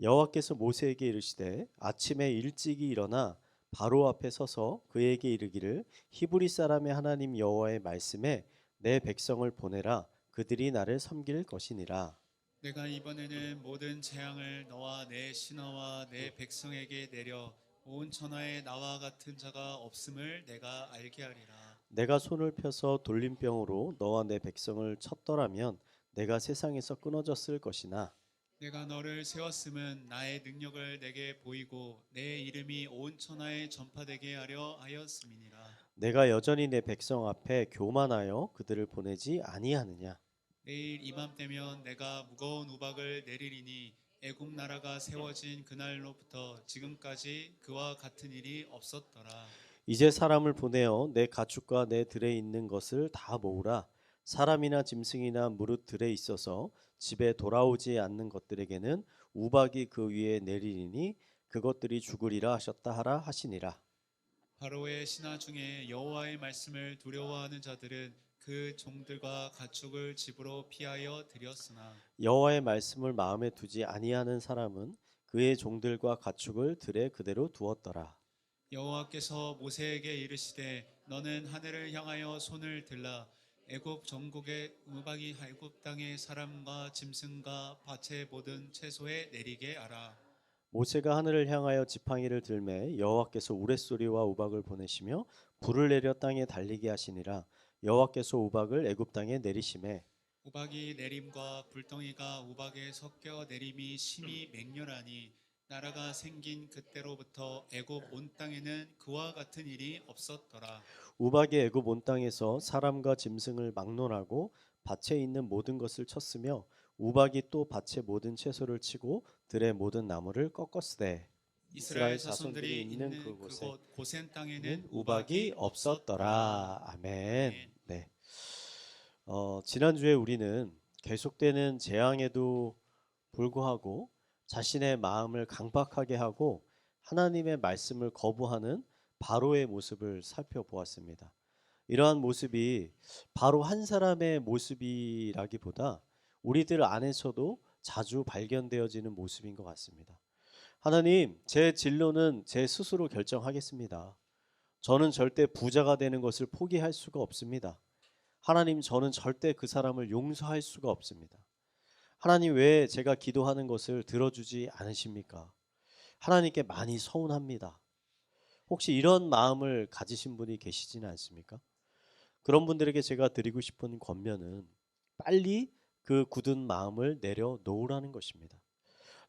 여호와께서 모세에게 이르시되 아침에 일찍이 일어나 바로 앞에 서서 그에게 이르기를 히브리 사람의 하나님 여호와의 말씀에 내 백성을 보내라 그들이 나를 섬길 것이니라 내가 이번에는 모든 재앙을 너와 내 신하와 내 백성에게 내려 온 천하에 나와 같은 자가 없음을 내가 알게 하리라. 내가 손을 펴서 돌림병으로 너와 내 백성을 쳤더라면 내가 세상에서 끊어졌을 것이나 내가 너를 세웠음은 나의 능력을 내게 보이고 내 이름이 온 천하에 전파되게 하려 하였음이니라. 내가 여전히 내 백성 앞에 교만하여 그들을 보내지 아니하느냐 내일 이맘때면 내가 무거운 우박을 내리리니 애굽 나라가 세워진 그날로부터 지금까지 그와 같은 일이 없었더라. 이제 사람을 보내어 내 가축과 내 들에 있는 것을 다 모으라. 사람이나 짐승이나 무릇 들에 있어서 집에 돌아오지 않는 것들에게는 우박이 그 위에 내리리니 그것들이 죽으리라 하셨다 하라 하시니라. 바로의 신하 중에 여호와의 말씀을 두려워하는 자들은 그 종들과 가축을 집으로 피하여 들였으나 여호와의 말씀을 마음에 두지 아니하는 사람은 그의 종들과 가축을 들에 그대로 두었더라. 여호와께서 모세에게 이르시되 너는 하늘을 향하여 손을 들라 애굽 전국의 우박이 애굽 땅의 사람과 짐승과 밭의 모든 채소에 내리게 하라 모세가 하늘을 향하여 지팡이를 들매 여호와께서 우레소리와 우박을 보내시며 불을 내려 땅에 달리게 하시니라. 여호와께서 우박을 애굽 땅에 내리심에 우박이 내림과 불덩이가 우박에 섞여 내림이 심히 맹렬하니 나라가 생긴 그때로부터 애굽 온 땅에는 그와 같은 일이 없었더라 우박이 애굽 온 땅에서 사람과 짐승을 막론하고 밭에 있는 모든 것을 쳤으며 우박이 또 밭의 모든 채소를 치고 들의 모든 나무를 꺾었으되 이스라엘 자손들이 있는 그곳 고센 땅에는 우박이 없었더라. 아멘. 네. 어, 지난주에 우리는 계속되는 재앙에도 불구하고 자신의 마음을 강박하게 하고 하나님의 말씀을 거부하는 바로의 모습을 살펴보았습니다. 이러한 모습이 바로 한 사람의 모습이라기보다 우리들 안에서도 자주 발견되어지는 모습인 것 같습니다. 하나님, 제 진로는 제 스스로 결정하겠습니다. 저는 절대 부자가 되는 것을 포기할 수가 없습니다. 하나님, 저는 절대 그 사람을 용서할 수가 없습니다. 하나님, 왜 제가 기도하는 것을 들어주지 않으십니까? 하나님께 많이 서운합니다. 혹시 이런 마음을 가지신 분이 계시지는 않습니까? 그런 분들에게 제가 드리고 싶은 권면은 빨리 그 굳은 마음을 내려놓으라는 것입니다.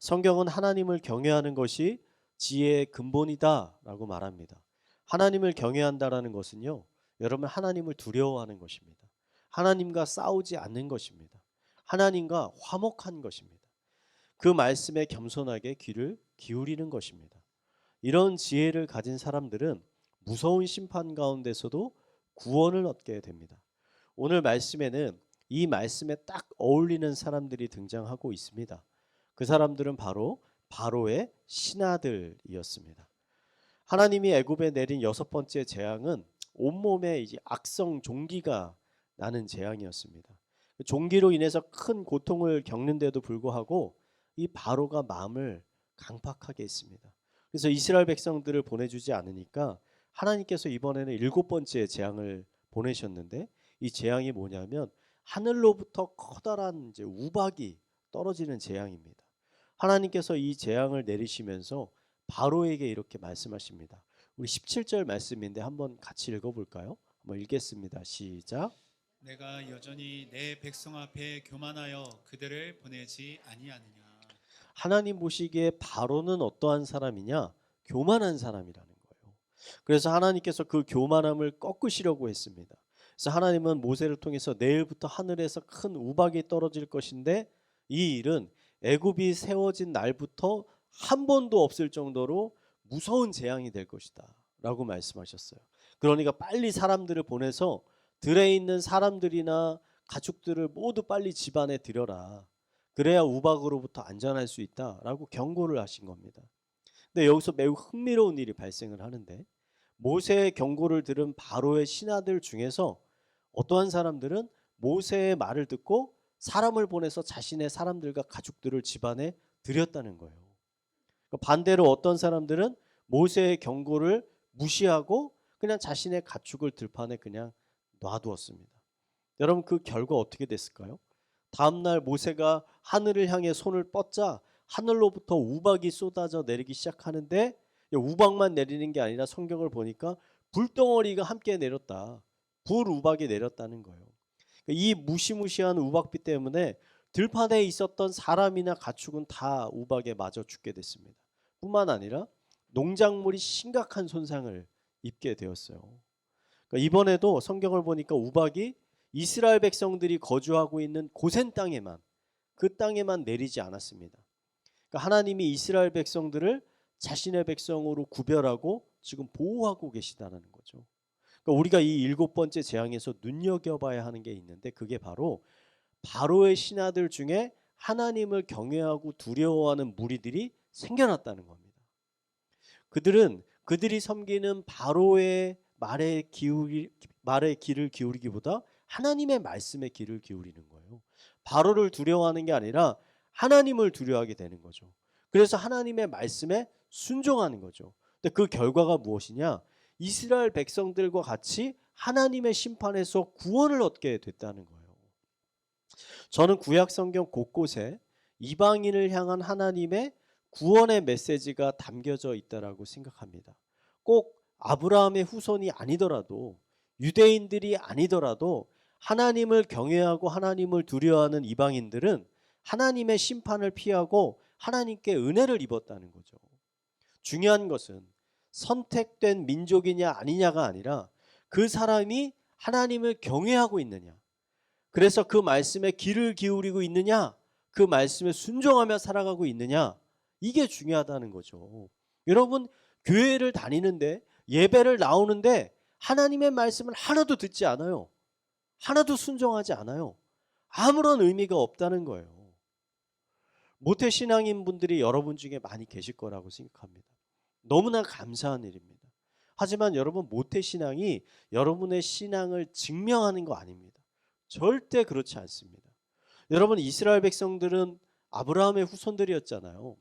성경은 하나님을 경외하는 것이 지혜의 근본이다라고 말합니다. 하나님을 경외한다라는 것은요, 여러분 하나님을 두려워하는 것입니다. 하나님과 싸우지 않는 것입니다. 하나님과 화목한 것입니다. 그 말씀에 겸손하게 귀를 기울이는 것입니다. 이런 지혜를 가진 사람들은 무서운 심판 가운데서도 구원을 얻게 됩니다. 오늘 말씀에는 이 말씀에 딱 어울리는 사람들이 등장하고 있습니다. 그 사람들은 바로 바로의 신하들이었습니다. 하나님이 애굽에 내린 여섯 번째 재앙은 온몸에 이제 악성 종기가 나는 재앙이었습니다. 그 종기로 인해서 큰 고통을 겪는데도 불구하고 이 바로가 마음을 강팍하게 했습니다. 그래서 이스라엘 백성들을 보내주지 않으니까 하나님께서 이번에는 일곱 번째 재앙을 보내셨는데 이 재앙이 뭐냐면 하늘로부터 커다란 이제 우박이 떨어지는 재앙입니다. 하나님께서 이 재앙을 내리시면서 바로에게 이렇게 말씀하십니다. 우리 17절 말씀인데 한번 같이 읽어볼까요? 한번 읽겠습니다. 시작. 내가 여전히 내 백성 앞에 교만하여 그들을 보내지 아니하느냐 하나님 보시기에 바로는 어떠한 사람이냐? 교만한 사람이라는 거예요. 그래서 하나님께서 그 교만함을 꺾으시려고 했습니다. 그래서 하나님은 모세를 통해서 내일부터 하늘에서 큰 우박이 떨어질 것인데 이 일은 애굽이 세워진 날부터 한 번도 없을 정도로 무서운 재앙이 될 것이다라고 말씀하셨어요. 그러니까 빨리 사람들을 보내서 들에 있는 사람들이나 가축들을 모두 빨리 집안에 들여라. 그래야 우박으로부터 안전할 수 있다라고 경고를 하신 겁니다. 근데 여기서 매우 흥미로운 일이 발생을 하는데 모세의 경고를 들은 바로의 신하들 중에서 어떠한 사람들은 모세의 말을 듣고 사람을 보내서 자신의 사람들과 가족들을 집안에 들였다는 거예요. 그러니까 반대로 어떤 사람들은 모세의 경고를 무시하고 그냥 자신의 가축을 들판에 그냥 놔두었습니다. 여러분 그 결과 어떻게 됐을까요? 다음 날 모세가 하늘을 향해 손을 뻗자 하늘로부터 우박이 쏟아져 내리기 시작하는데 우박만 내리는 게 아니라 성경을 보니까 불덩어리가 함께 내렸다. 불 우박이 내렸다는 거예요. 이 무시무시한 우박비 때문에 들판에 있었던 사람이나 가축은 다 우박에 맞아 죽게 됐습니다. 뿐만 아니라 농작물이 심각한 손상을 입게 되었어요. 그러니까 이번에도 성경을 보니까 우박이 이스라엘 백성들이 거주하고 있는 고센 땅에만 그 땅에만 내리지 않았습니다. 그러니까 하나님이 이스라엘 백성들을 자신의 백성으로 구별하고 지금 보호하고 계시다는 거죠. 그러니까 우리가 이 일곱 번째 재앙에서 눈여겨봐야 하는 게 있는데 그게 바로 바로의 신하들 중에 하나님을 경외하고 두려워하는 무리들이 생겨났다는 겁니다. 그들은 그들이 섬기는 바로의 말에 기울이 말에 귀를 기울이기보다 하나님의 말씀에 귀를 기울이는 거예요. 바로를 두려워하는 게 아니라 하나님을 두려워하게 되는 거죠. 그래서 하나님의 말씀에 순종하는 거죠. 근데 그 결과가 무엇이냐? 이스라엘 백성들과 같이 하나님의 심판에서 구원을 얻게 됐다는 거예요. 저는 구약 성경 곳곳에 이방인을 향한 하나님의 구원의 메시지가 담겨져 있다라고 생각합니다. 꼭 아브라함의 후손이 아니더라도 유대인들이 아니더라도 하나님을 경외하고 하나님을 두려워하는 이방인들은 하나님의 심판을 피하고 하나님께 은혜를 입었다는 거죠. 중요한 것은 선택된 민족이냐 아니냐가 아니라 그 사람이 하나님을 경외하고 있느냐. 그래서 그 말씀에 귀를 기울이고 있느냐. 그 말씀에 순종하며 살아가고 있느냐. 이게 중요하다는 거죠. 여러분, 교회를 다니는데 예배를 나오는데 하나님의 말씀을 하나도 듣지 않아요. 하나도 순종하지 않아요. 아무런 의미가 없다는 거예요. 모태 신앙인 분들이 여러분 중에 많이 계실 거라고 생각합니다. 너무나 감사한 일입니다. 하지만 여러분 모태 신앙이 여러분의 신앙을 증명하는 거 아닙니다. 절대 그렇지 않습니다. 여러분 이스라엘 백성들은 아브라함의 후손들이었잖아요.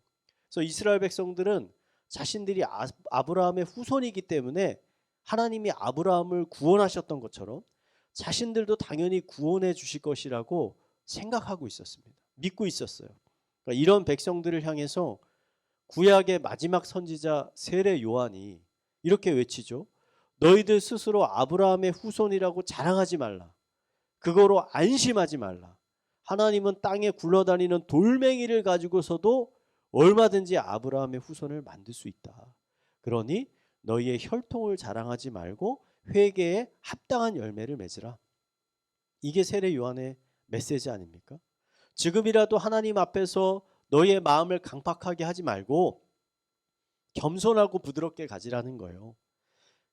그래서 이스라엘 백성들은 자신들이 아, 아브라함의 후손이기 때문에 하나님이 아브라함을 구원하셨던 것처럼 자신들도 당연히 구원해 주실 것이라고 생각하고 있었습니다. 믿고 있었어요. 그러니까 이런 백성들을 향해서 구약의 마지막 선지자 세례 요한이 이렇게 외치죠. 너희들 스스로 아브라함의 후손이라고 자랑하지 말라. 그거로 안심하지 말라. 하나님은 땅에 굴러다니는 돌멩이를 가지고서도 얼마든지 아브라함의 후손을 만들 수 있다. 그러니 너희의 혈통을 자랑하지 말고 회개에 합당한 열매를 맺으라. 이게 세례 요한의 메시지 아닙니까? 지금이라도 하나님 앞에서 너희의 마음을 강팍하게 하지 말고 겸손하고 부드럽게 가지라는 거예요.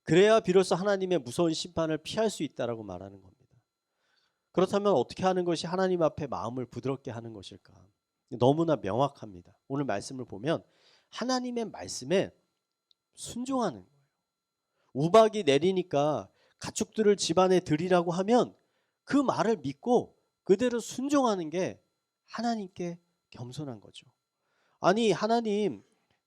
그래야 비로소 하나님의 무서운 심판을 피할 수 있다라고 말하는 겁니다. 그렇다면 어떻게 하는 것이 하나님 앞에 마음을 부드럽게 하는 것일까? 너무나 명확합니다. 오늘 말씀을 보면 하나님의 말씀에 순종하는 거예요. 우박이 내리니까 가축들을 집안에 들이라고 하면 그 말을 믿고 그대로 순종하는 게 하나님께 겸손한 거죠. 아니 하나님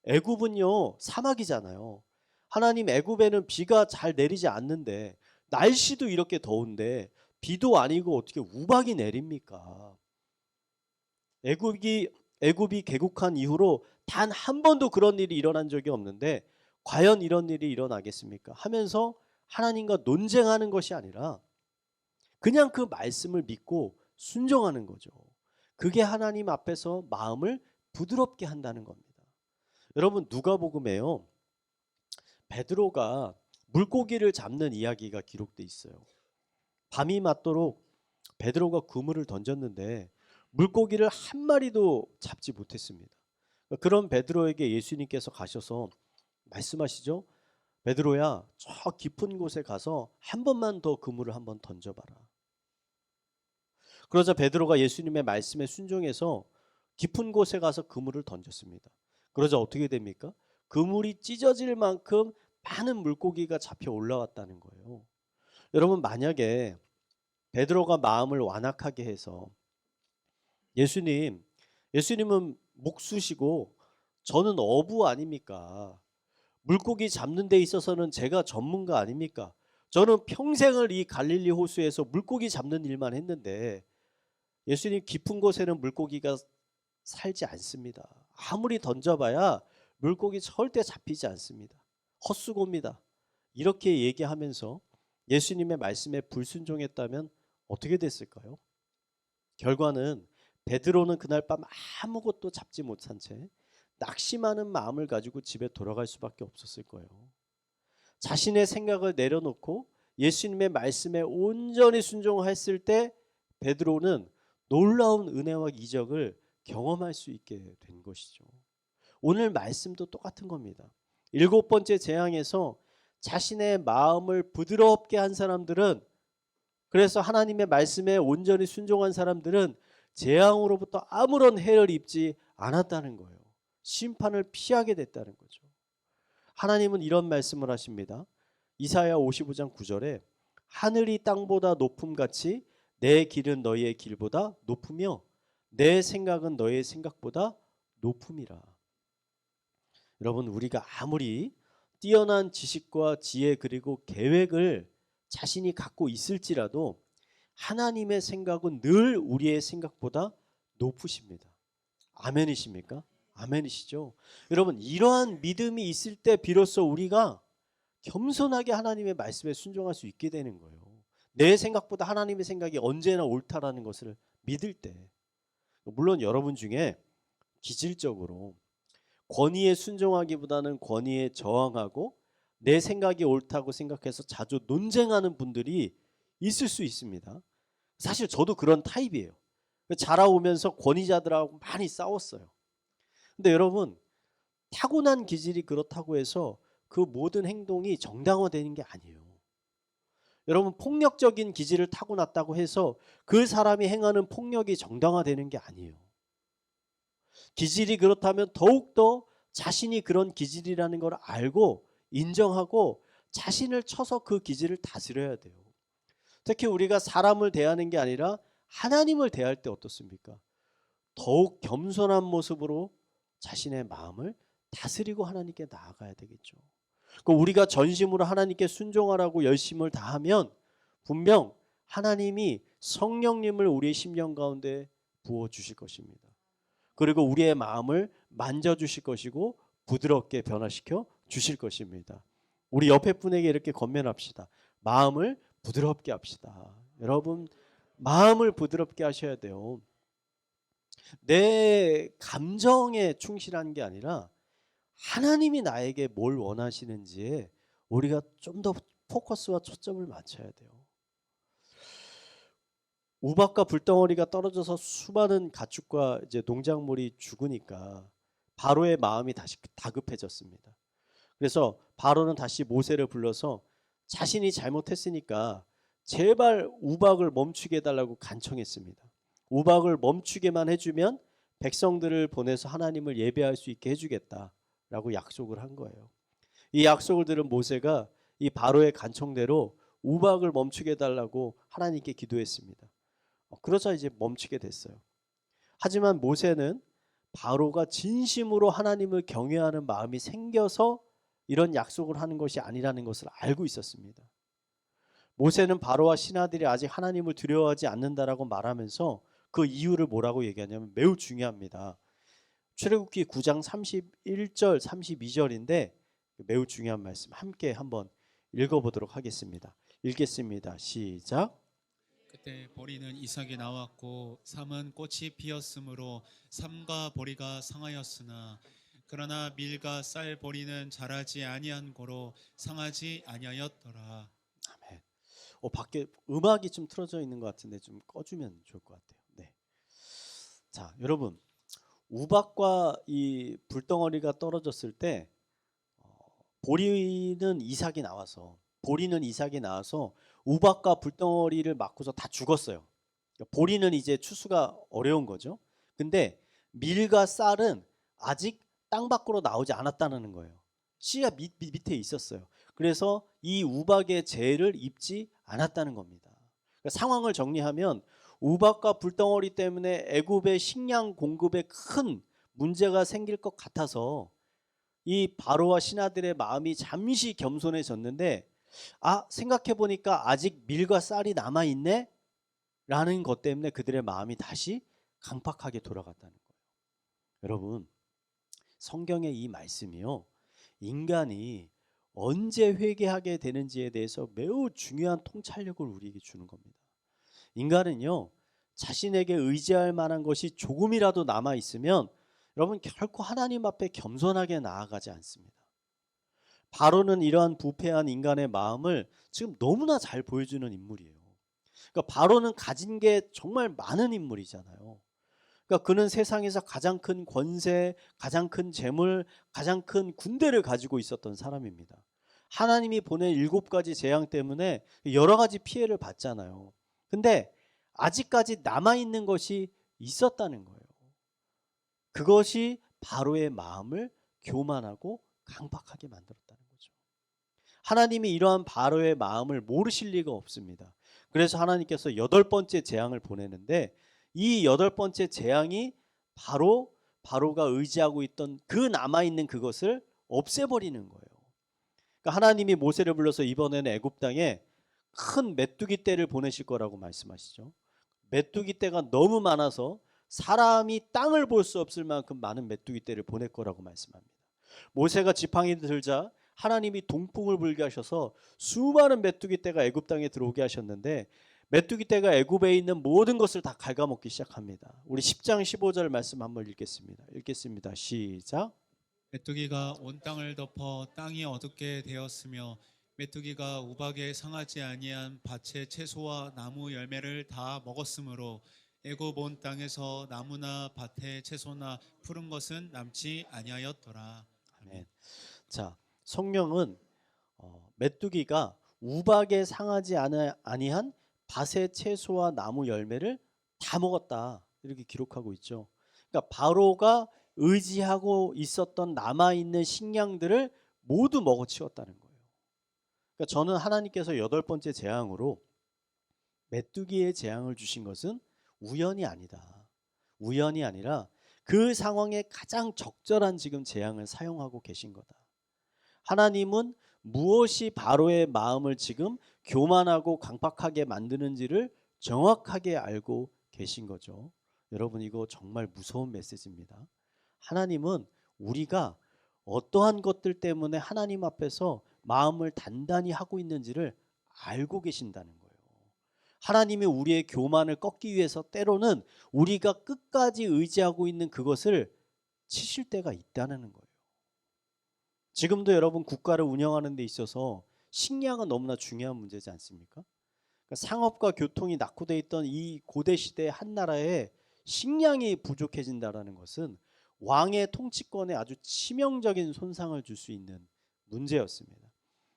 애굽은요 사막이잖아요. 하나님 애굽에는 비가 잘 내리지 않는데 날씨도 이렇게 더운데 비도 아니고 어떻게 우박이 내립니까? 애굽이 애굽이 개국한 이후로 단 한 번도 그런 일이 일어난 적이 없는데 과연 이런 일이 일어나겠습니까? 하면서 하나님과 논쟁하는 것이 아니라 그냥 그 말씀을 믿고 순종하는 거죠. 그게 하나님 앞에서 마음을 부드럽게 한다는 겁니다. 여러분 누가복음에요. 베드로가 물고기를 잡는 이야기가 기록돼 있어요. 밤이 맞도록 베드로가 그물을 던졌는데 물고기를 한 마리도 잡지 못했습니다. 그런 베드로에게 예수님께서 가셔서 말씀하시죠. 베드로야, 저 깊은 곳에 가서 한 번만 더 그물을 한 번 던져봐라. 그러자 베드로가 예수님의 말씀에 순종해서 깊은 곳에 가서 그물을 던졌습니다. 그러자 어떻게 됩니까? 그물이 찢어질 만큼 많은 물고기가 잡혀 올라왔다는 거예요. 여러분 만약에 베드로가 마음을 완악하게 해서 예수님, 예수님은 목수시고 저는 어부 아닙니까? 물고기 잡는 데 있어서는 제가 전문가 아닙니까? 저는 평생을 이 갈릴리 호수에서 물고기 잡는 일만 했는데 예수님 깊은 곳에는 물고기가 살지 않습니다. 아무리 던져봐야 물고기 절대 잡히지 않습니다. 헛수고입니다. 이렇게 얘기하면서 예수님의 말씀에 불순종했다면 어떻게 됐을까요? 결과는 베드로는 그날 밤 아무것도 잡지 못한 채 낙심하는 마음을 가지고 집에 돌아갈 수밖에 없었을 거예요. 자신의 생각을 내려놓고 예수님의 말씀에 온전히 순종했을 때 베드로는 놀라운 은혜와 이적을 경험할 수 있게 된 것이죠. 오늘 말씀도 똑같은 겁니다. 일곱 번째 재앙에서 자신의 마음을 부드럽게 한 사람들은 그래서 하나님의 말씀에 온전히 순종한 사람들은 재앙으로부터 아무런 해를 입지 않았다는 거예요. 심판을 피하게 됐다는 거죠. 하나님은 이런 말씀을 하십니다. 이사야 55장 9절에 하늘이 땅보다 높음 같이 내 길은 너희의 길보다 높으며 내 생각은 너희의 생각보다 높음이라. 여러분 우리가 아무리 뛰어난 지식과 지혜 그리고 계획을 자신이 갖고 있을지라도 하나님의 생각은 늘 우리의 생각보다 높으십니다. 아멘이십니까? 아멘이시죠? 여러분 이러한 믿음이 있을 때 비로소 우리가 겸손하게 하나님의 말씀에 순종할 수 있게 되는 거예요. 내 생각보다 하나님의 생각이 언제나 옳다라는 것을 믿을 때 물론 여러분 중에 기질적으로 권위에 순종하기보다는 권위에 저항하고 내 생각이 옳다고 생각해서 자주 논쟁하는 분들이 있을 수 있습니다. 사실 저도 그런 타입이에요. 자라오면서 권위자들하고 많이 싸웠어요. 근데 여러분 타고난 기질이 그렇다고 해서 그 모든 행동이 정당화되는 게 아니에요. 여러분 폭력적인 기질을 타고났다고 해서 그 사람이 행하는 폭력이 정당화되는 게 아니에요. 기질이 그렇다면 더욱더 자신이 그런 기질이라는 걸 알고 인정하고 자신을 쳐서 그 기질을 다스려야 돼요. 특히 우리가 사람을 대하는 게 아니라 하나님을 대할 때 어떻습니까? 더욱 겸손한 모습으로 자신의 마음을 다스리고 하나님께 나아가야 되겠죠. 그 우리가 전심으로 하나님께 순종하라고 열심을 다하면 분명 하나님이 성령님을 우리의 심령 가운데 부어 주실 것입니다. 그리고 우리의 마음을 만져 주실 것이고 부드럽게 변화시켜 주실 것입니다. 우리 옆에 분에게 이렇게 건면합시다. 마음을 부드럽게 합시다. 여러분 마음을 부드럽게 하셔야 돼요. 내 감정에 충실한 게 아니라 하나님이 나에게 뭘 원하시는지에 우리가 좀 더 포커스와 초점을 맞춰야 돼요. 우박과 불덩어리가 떨어져서 수많은 가축과 이제 농작물이 죽으니까 바로의 마음이 다시 다급해졌습니다. 그래서 바로는 다시 모세를 불러서 자신이 잘못했으니까 제발 우박을 멈추게 해달라고 간청했습니다. 우박을 멈추게만 해주면 백성들을 보내서 하나님을 예배할 수 있게 해주겠다라고 약속을 한 거예요. 이 약속을 들은 모세가 이 바로의 간청대로 우박을 멈추게 해달라고 하나님께 기도했습니다. 어, 그러자 이제 멈추게 됐어요. 하지만 모세는 바로가 진심으로 하나님을 경외하는 마음이 생겨서 이런 약속을 하는 것이 아니라는 것을 알고 있었습니다. 모세는 바로와 신하들이 아직 하나님을 두려워하지 않는다라고 말하면서 그 이유를 뭐라고 얘기하냐면 매우 중요합니다. 출애굽기 9장 31절 32절인데 매우 중요한 말씀 함께 한번 읽어보도록 하겠습니다. 읽겠습니다. 시작. 그때 보리는 이삭이 나왔고 삼은 꽃이 피었으므로 삼과 보리가 상하였으나 그러나 밀과 쌀 보리는 자라지 아니한 고로 상하지 아니하였더라. 아멘. 어 밖에 음악이 좀 틀어져 있는 것 같은데 좀 꺼주면 좋을 것 같아요. 네. 자, 여러분 우박과 이 불덩어리가 떨어졌을 때 어, 보리는 이삭이 나와서 보리는 이삭이 나와서 우박과 불덩어리를 맞고서 다 죽었어요. 그러니까 보리는 이제 추수가 어려운 거죠. 근데 밀과 쌀은 아직 땅 밖으로 나오지 않았다는 거예요. 씨가 밑, 밑, 밑에 있었어요. 그래서 이 우박의 죄를 입지 않았다는 겁니다. 그러니까 상황을 정리하면 우박과 불덩어리 때문에 애굽의 식량 공급에 큰 문제가 생길 것 같아서 이 바로와 신하들의 마음이 잠시 겸손해졌는데 아 생각해 보니까 아직 밀과 쌀이 남아 있네 라는 것 때문에 그들의 마음이 다시 강팍하게 돌아갔다는 거예요. 여러분 성경의 이 말씀이요 인간이 언제 회개하게 되는지에 대해서 매우 중요한 통찰력을 우리에게 주는 겁니다. 인간은요 자신에게 의지할 만한 것이 조금이라도 남아 있으면 여러분 결코 하나님 앞에 겸손하게 나아가지 않습니다. 바로는 이러한 부패한 인간의 마음을 지금 너무나 잘 보여주는 인물이에요. 그러니까 바로는 가진 게 정말 많은 인물이잖아요. 그러니까 그는 세상에서 가장 큰 권세, 가장 큰 재물, 가장 큰 군대를 가지고 있었던 사람입니다. 하나님이 보낸 일곱 가지 재앙 때문에 여러 가지 피해를 받잖아요. 근데 아직까지 남아 있는 것이 있었다는 거예요. 그것이 바로의 마음을 교만하고 강팍하게 만들었다는 거죠. 하나님이 이러한 바로의 마음을 모르실 리가 없습니다. 그래서 하나님께서 여덟 번째 재앙을 보내는데 이 여덟 번째 재앙이 바로 바로가 의지하고 있던 그 남아 있는 그것을 없애버리는 거예요. 그러니까 하나님이 모세를 불러서 이번에는 애굽 땅에 큰 메뚜기 떼를 보내실 거라고 말씀하시죠. 메뚜기 떼가 너무 많아서 사람이 땅을 볼 수 없을 만큼 많은 메뚜기 떼를 보낼 거라고 말씀합니다. 모세가 지팡이 들자 하나님이 동풍을 불게 하셔서 수많은 메뚜기 떼가 애굽 땅에 들어오게 하셨는데 메뚜기 떼가 애굽에 있는 모든 것을 다 갉아먹기 시작합니다. 우리 10장 15절 말씀 한번 읽겠습니다. 읽겠습니다. 시작. 메뚜기가 온 땅을 덮어 땅이 어둡게 되었으며 메뚜기가 우박에 상하지 아니한 밭의 채소와 나무 열매를 다 먹었으므로 애굽 온 땅에서 나무나 밭의 채소나 푸른 것은 남지 아니하였더라. 아멘. 자, 성령은 어, 메뚜기가 우박에 상하지 아니한 밭의 채소와 나무 열매를 다 먹었다. 이렇게 기록하고 있죠. 그러니까 바로가 의지하고 있었던 남아 있는 식량들을 모두 먹어치웠다는 거예요. 그러니까 저는 하나님께서 여덟 번째 재앙으로 메뚜기의 재앙을 주신 것은 우연이 아니다. 우연이 아니라 그 상황에 가장 적절한 지금 재앙을 사용하고 계신 거다. 하나님은 무엇이 바로의 마음을 지금 교만하고 강팍하게 만드는지를 정확하게 알고 계신 거죠. 여러분 이거 정말 무서운 메시지입니다. 하나님은 우리가 어떠한 것들 때문에 하나님 앞에서 마음을 단단히 하고 있는지를 알고 계신다는 거예요. 하나님이 우리의 교만을 꺾기 위해서 때로는 우리가 끝까지 의지하고 있는 그것을 치실 때가 있다는 거예요. 지금도 여러분 국가를 운영하는 데 있어서 식량은 너무나 중요한 문제지 않습니까? 그러니까 상업과 교통이 낙후돼 있던 이 고대 시대 한 나라에 식량이 부족해진다라는 것은 왕의 통치권에 아주 치명적인 손상을 줄 수 있는 문제였습니다.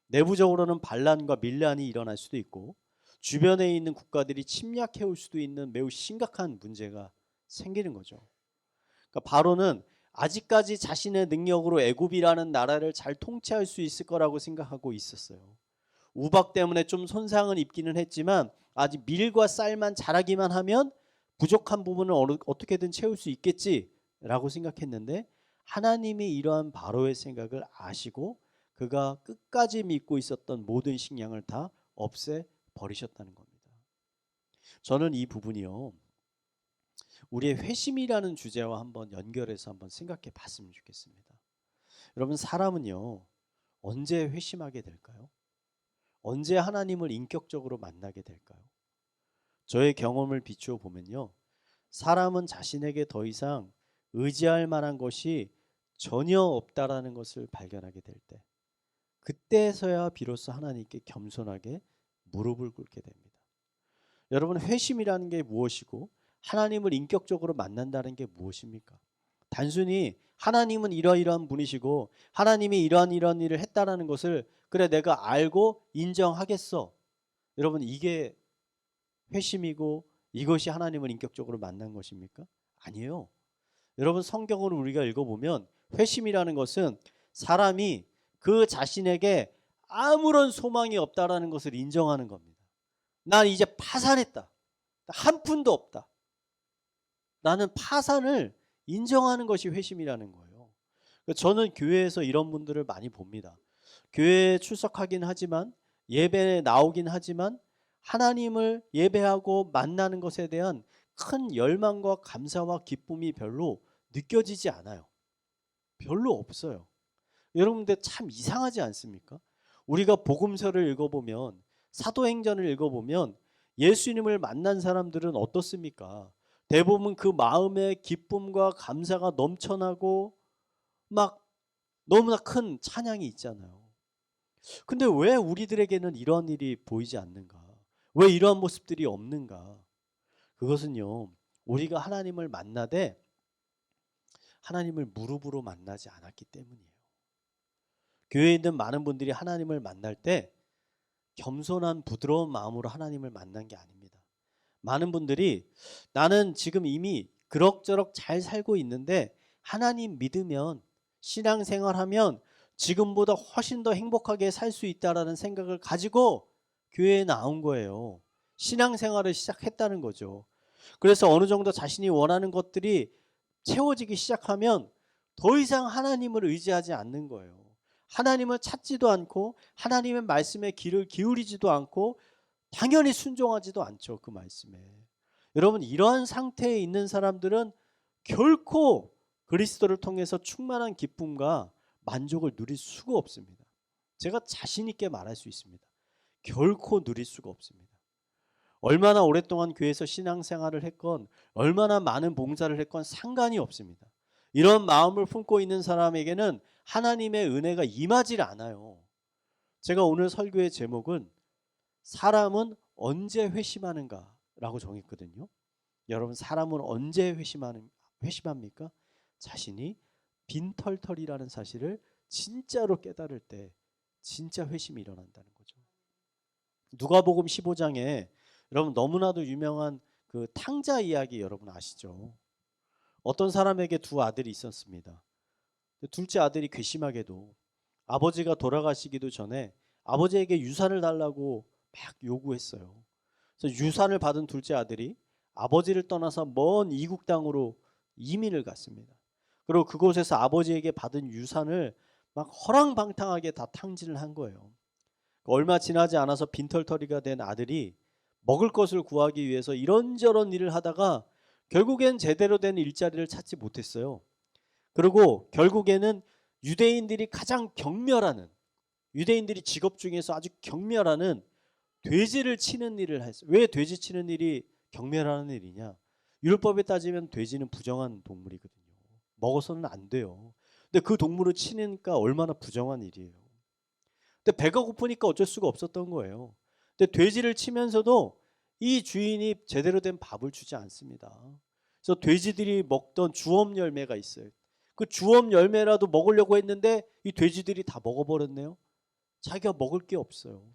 내부적으로는 반란과 밀란이 일어날 수도 있고 주변에 있는 국가들이 침략해 올 수도 있는 매우 심각한 문제가 생기는 거죠. 그러니까 바로는 아직까지 자신의 능력으로 애굽이라는 나라를 잘 통치할 수 있을 거라고 생각하고 있었어요. 우박 때문에 좀 손상은 입기는 했지만 아직 밀과 쌀만 자라기만 하면 부족한 부분을 어떻게든 채울 수 있겠지라고 생각했는데 하나님이 이러한 바로의 생각을 아시고 그가 끝까지 믿고 있었던 모든 식량을 다 없애 버리셨다는 겁니다. 저는 이 부분이요. 우리의 회심이라는 주제와 한번 연결해서 한번 생각해 봤으면 좋겠습니다. 여러분 사람은요. 언제 회심하게 될까요? 언제 하나님을 인격적으로 만나게 될까요? 저의 경험을 비추어 보면요. 사람은 자신에게 더 이상 의지할 만한 것이 전혀 없다라는 것을 발견하게 될 때, 그때서야 비로소 하나님께 겸손하게 무릎을 꿇게 됩니다. 여러분 회심이라는 게 무엇이고 하나님을 인격적으로 만난다는 게 무엇입니까? 단순히 하나님은 이러이러한 분이시고 하나님이 이러한 이러한 일을 했다라는 것을 그래 내가 알고 인정하겠어. 여러분 이게 회심이고 이것이 하나님을 인격적으로 만난 것입니까? 아니에요. 여러분 성경을 우리가 읽어보면 회심이라는 것은 사람이 그 자신에게 아무런 소망이 없다라는 것을 인정하는 겁니다. 난 이제 파산했다. 한 푼도 없다. 나는 파산을 인정하는 것이 회심이라는 거예요. 그러니까 저는 교회에서 이런 분들을 많이 봅니다. 교회에 출석하긴 하지만 예배에 나오긴 하지만 하나님을 예배하고 만나는 것에 대한 큰 열망과 감사와 기쁨이 별로 느껴지지 않아요. 별로 없어요. 여러분들 참 이상하지 않습니까? 우리가 복음서를 읽어보면 사도행전을 읽어보면 예수님을 만난 사람들은 어떻습니까? 대부분 그 마음에 기쁨과 감사가 넘쳐나고 막 너무나 큰 찬양이 있잖아요. 근데 왜 우리들에게는 이런 일이 보이지 않는가? 왜 이러한 모습들이 없는가? 그것은요, 우리가 하나님을 만나되 하나님을 무릎으로 만나지 않았기 때문이에요. 교회에 있는 많은 분들이 하나님을 만날 때 겸손한 부드러운 마음으로 하나님을 만난 게 아닙니다. 많은 분들이 나는 지금 이미 그럭저럭 잘 살고 있는데 하나님 믿으면 신앙생활하면 지금보다 훨씬 더 행복하게 살 수 있다라는 생각을 가지고 교회에 나온 거예요. 신앙생활을 시작했다는 거죠. 그래서 어느 정도 자신이 원하는 것들이 채워지기 시작하면 더 이상 하나님을 의지하지 않는 거예요. 하나님을 찾지도 않고 하나님의 말씀에 귀를 기울이지도 않고 당연히 순종하지도 않죠. 그 말씀에. 여러분 이러한 상태에 있는 사람들은 결코 그리스도를 통해서 충만한 기쁨과 만족을 누릴 수가 없습니다. 제가 자신 있게 말할 수 있습니다. 결코 누릴 수가 없습니다. 얼마나 오랫동안 교회에서 신앙생활을 했건 얼마나 많은 봉사를 했건 상관이 없습니다. 이런 마음을 품고 있는 사람에게는 하나님의 은혜가 임하지 않아요. 제가 오늘 설교의 제목은 사람은 언제 회심하는가라고 정했거든요. 여러분 사람은 언제 회심하는 회심합니까? 자신이 빈털털이라는 사실을 진짜로 깨달을 때 진짜 회심이 일어난다는 거죠. 누가복음 15장에 여러분 너무나도 유명한 그 탕자 이야기 여러분 아시죠? 어떤 사람에게 두 아들이 있었습니다. 둘째 아들이 괘씸하게도 아버지가 돌아가시기도 전에 아버지에게 유산을 달라고 막 요구했어요. 그래서 유산을 받은 둘째 아들이 아버지를 떠나서 먼 이국 땅으로 이민을 갔습니다. 그리고 그곳에서 아버지에게 받은 유산을 막 허랑방탕하게 다 탕진을 한 거예요. 얼마 지나지 않아서 빈털터리가 된 아들이 먹을 것을 구하기 위해서 이런저런 일을 하다가 결국엔 제대로 된 일자리를 찾지 못했어요. 그리고 결국에는 유대인들이 가장 경멸하는 유대인들이 직업 중에서 아주 경멸하는 돼지를 치는 일을 했어요. 왜 돼지 치는 일이 경멸하는 일이냐? 율법에 따지면 돼지는 부정한 동물이거든요. 먹어서는 안 돼요. 근데 그 동물을 치니까 얼마나 부정한 일이에요. 근데 배가 고프니까 어쩔 수가 없었던 거예요. 근데 돼지를 치면서도 이 주인이 제대로 된 밥을 주지 않습니다. 그래서 돼지들이 먹던 주엄 열매가 있어요. 그 주엄 열매라도 먹으려고 했는데 이 돼지들이 다 먹어버렸네요. 자기가 먹을 게 없어요.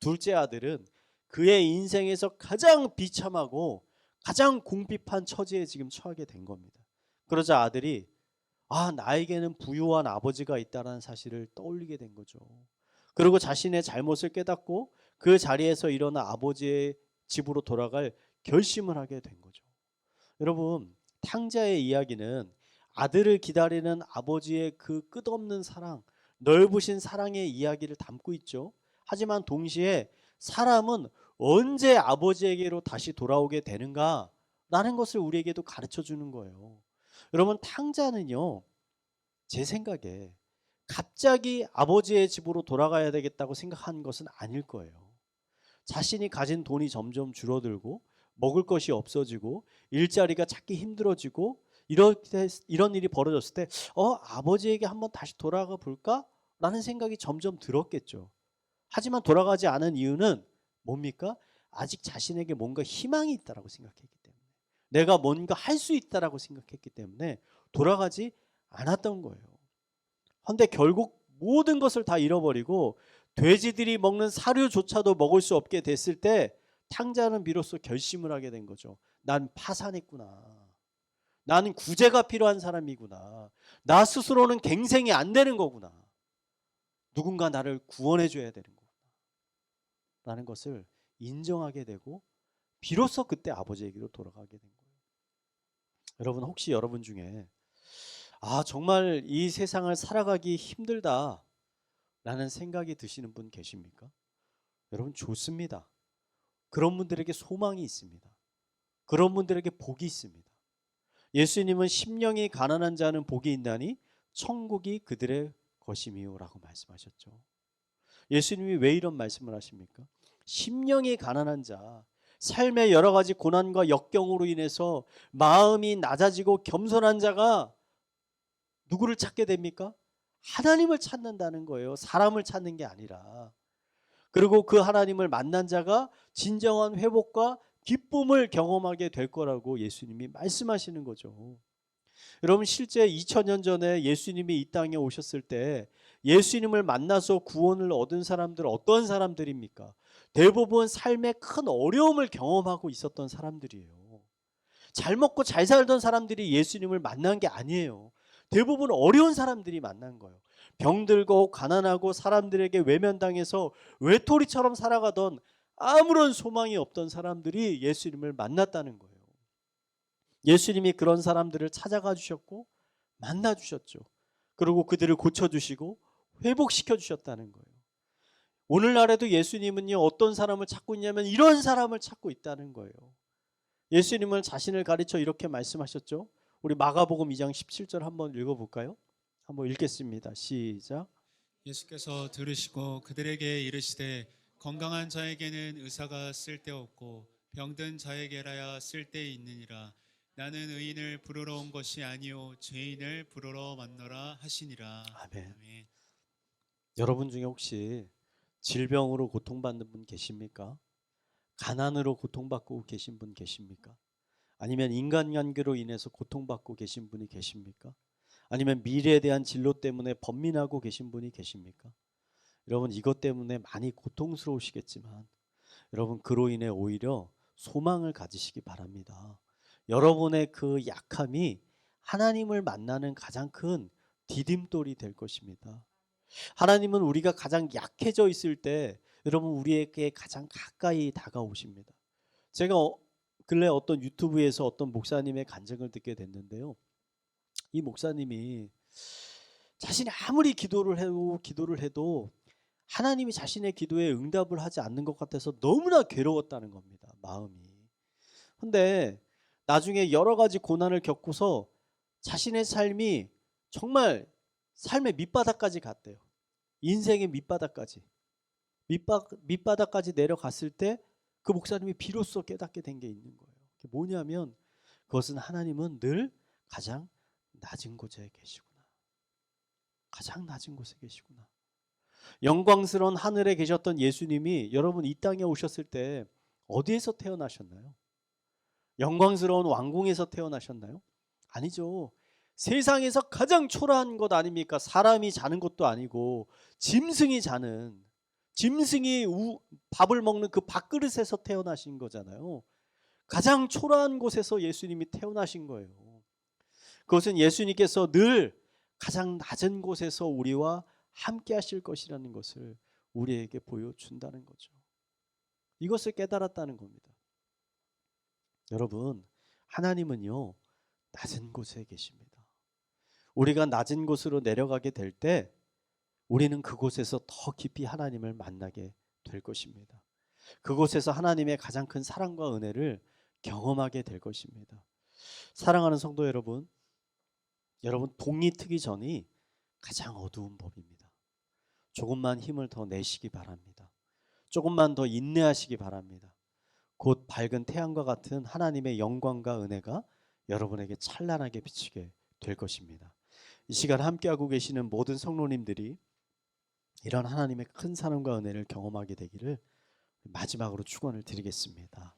둘째 아들은 그의 인생에서 가장 비참하고 가장 궁핍한 처지에 지금 처하게 된 겁니다. 그러자 아들이 아 나에게는 부유한 아버지가 있다는 사실을 떠올리게 된 거죠. 그리고 자신의 잘못을 깨닫고 그 자리에서 일어나 아버지의 집으로 돌아갈 결심을 하게 된 거죠. 여러분 탕자의 이야기는 아들을 기다리는 아버지의 그 끝없는 사랑, 넓으신 사랑의 이야기를 담고 있죠. 하지만 동시에 사람은 언제 아버지에게로 다시 돌아오게 되는가? 라는 것을 우리에게도 가르쳐 주는 거예요. 여러분, 탕자는요, 제 생각에 갑자기 아버지의 집으로 돌아가야 되겠다고 생각한 것은 아닐 거예요. 자신이 가진 돈이 점점 줄어들고, 먹을 것이 없어지고, 일자리가 찾기 힘들어지고, 이렇게, 이런 일이 벌어졌을 때, 어, 아버지에게 한번 다시 돌아가 볼까? 라는 생각이 점점 들었겠죠. 하지만 돌아가지 않은 이유는 뭡니까? 아직 자신에게 뭔가 희망이 있다라고 생각했기 때문에 내가 뭔가 할 수 있다라고 생각했기 때문에 돌아가지 않았던 거예요. 그런데 결국 모든 것을 다 잃어버리고 돼지들이 먹는 사료조차도 먹을 수 없게 됐을 때 탕자는 비로소 결심을 하게 된 거죠. 난 파산했구나. 나는 구제가 필요한 사람이구나. 나 스스로는 갱생이 안 되는 거구나. 누군가 나를 구원해 줘야 되는 거구나. 라는 것을 인정하게 되고 비로소 그때 아버지에게로 돌아가게 된 거예요. 여러분 혹시 여러분 중에 아 정말 이 세상을 살아가기 힘들다 라는 생각이 드시는 분 계십니까? 여러분 좋습니다. 그런 분들에게 소망이 있습니다. 그런 분들에게 복이 있습니다. 예수님은 심령이 가난한 자는 복이 있나니 천국이 그들의 것임이요라고 말씀하셨죠. 예수님이 왜 이런 말씀을 하십니까? 심령이 가난한 자, 삶의 여러 가지 고난과 역경으로 인해서 마음이 낮아지고 겸손한 자가 누구를 찾게 됩니까? 하나님을 찾는다는 거예요. 사람을 찾는 게 아니라. 그리고 그 하나님을 만난 자가 진정한 회복과 기쁨을 경험하게 될 거라고 예수님이 말씀하시는 거죠. 여러분 실제 2000년 전에 예수님이 이 땅에 오셨을 때 예수님을 만나서 구원을 얻은 사람들 어떤 사람들입니까? 대부분 삶의 큰 어려움을 경험하고 있었던 사람들이에요. 잘 먹고 잘 살던 사람들이 예수님을 만난 게 아니에요. 대부분 어려운 사람들이 만난 거예요. 병들고 가난하고 사람들에게 외면당해서 외톨이처럼 살아가던 아무런 소망이 없던 사람들이 예수님을 만났다는 거예요. 예수님이 그런 사람들을 찾아가 주셨고 만나 주셨죠. 그리고 그들을 고쳐 주시고 회복시켜 주셨다는 거예요. 오늘날에도 예수님은요 어떤 사람을 찾고 있냐면 이런 사람을 찾고 있다는 거예요. 예수님은 자신을 가르쳐 이렇게 말씀하셨죠. 우리 마가복음 2장 17절 한번 읽어볼까요? 한번 읽겠습니다. 시작. 예수께서 들으시고 그들에게 이르시되 건강한 자에게는 의사가 쓸데없고 병든 자에게라야 쓸데 있느니라 나는 의인을 부르러 온 것이 아니요 죄인을 부르러 왔노라 하시니라 아멘. 아멘. 여러분 중에 혹시 질병으로 고통받는 분 계십니까? 가난으로 고통받고 계신 분 계십니까? 아니면 인간관계로 인해서 고통받고 계신 분이 계십니까? 아니면 미래에 대한 진로 때문에 번민하고 계신 분이 계십니까? 여러분 이것 때문에 많이 고통스러우시겠지만 여러분 그로 인해 오히려 소망을 가지시기 바랍니다. 여러분의 그 약함이 하나님을 만나는 가장 큰 디딤돌이 될 것입니다. 하나님은 우리가 가장 약해져 있을 때 여러분 우리에게 가장 가까이 다가오십니다. 제가 어- 근래 어떤 유튜브에서 어떤 목사님의 간증을 듣게 됐는데요. 이 목사님이 자신이 아무리 기도를 해도 기도를 해도 하나님이 자신의 기도에 응답을 하지 않는 것 같아서 너무나 괴로웠다는 겁니다. 마음이. 근데 나중에 여러 가지 고난을 겪고서 자신의 삶이 정말 삶의 밑바닥까지 갔대요. 인생의 밑바닥까지. 밑바, 밑바닥까지 내려갔을 때 그 목사님이 비로소 깨닫게 된 게 있는 거예요. 뭐냐면 그것은 하나님은 늘 가장 낮은 곳에 계시구나. 가장 낮은 곳에 계시구나. 영광스러운 하늘에 계셨던 예수님이 여러분 이 땅에 오셨을 때 어디에서 태어나셨나요? 영광스러운 왕궁에서 태어나셨나요? 아니죠. 세상에서 가장 초라한 것 아닙니까? 사람이 자는 것도 아니고 짐승이 자는 짐승이 우, 밥을 먹는 그 밥그릇에서 태어나신 거잖아요. 가장 초라한 곳에서 예수님이 태어나신 거예요. 그것은 예수님께서 늘 가장 낮은 곳에서 우리와 함께 하실 것이라는 것을 우리에게 보여준다는 거죠. 이것을 깨달았다는 겁니다. 여러분, 하나님은요, 낮은 곳에 계십니다. 우리가 낮은 곳으로 내려가게 될 때 우리는 그곳에서 더 깊이 하나님을 만나게 될 것입니다. 그곳에서 하나님의 가장 큰 사랑과 은혜를 경험하게 될 것입니다. 사랑하는 성도 여러분, 여러분 동이 트기 전이 가장 어두운 법입니다. 조금만 힘을 더 내시기 바랍니다. 조금만 더 인내하시기 바랍니다. 곧 밝은 태양과 같은 하나님의 영광과 은혜가 여러분에게 찬란하게 비치게 될 것입니다. 이 시간 함께하고 계시는 모든 성로님들이 이런 하나님의 큰 사랑과 은혜를 경험하게 되기를 마지막으로 축원을 드리겠습니다.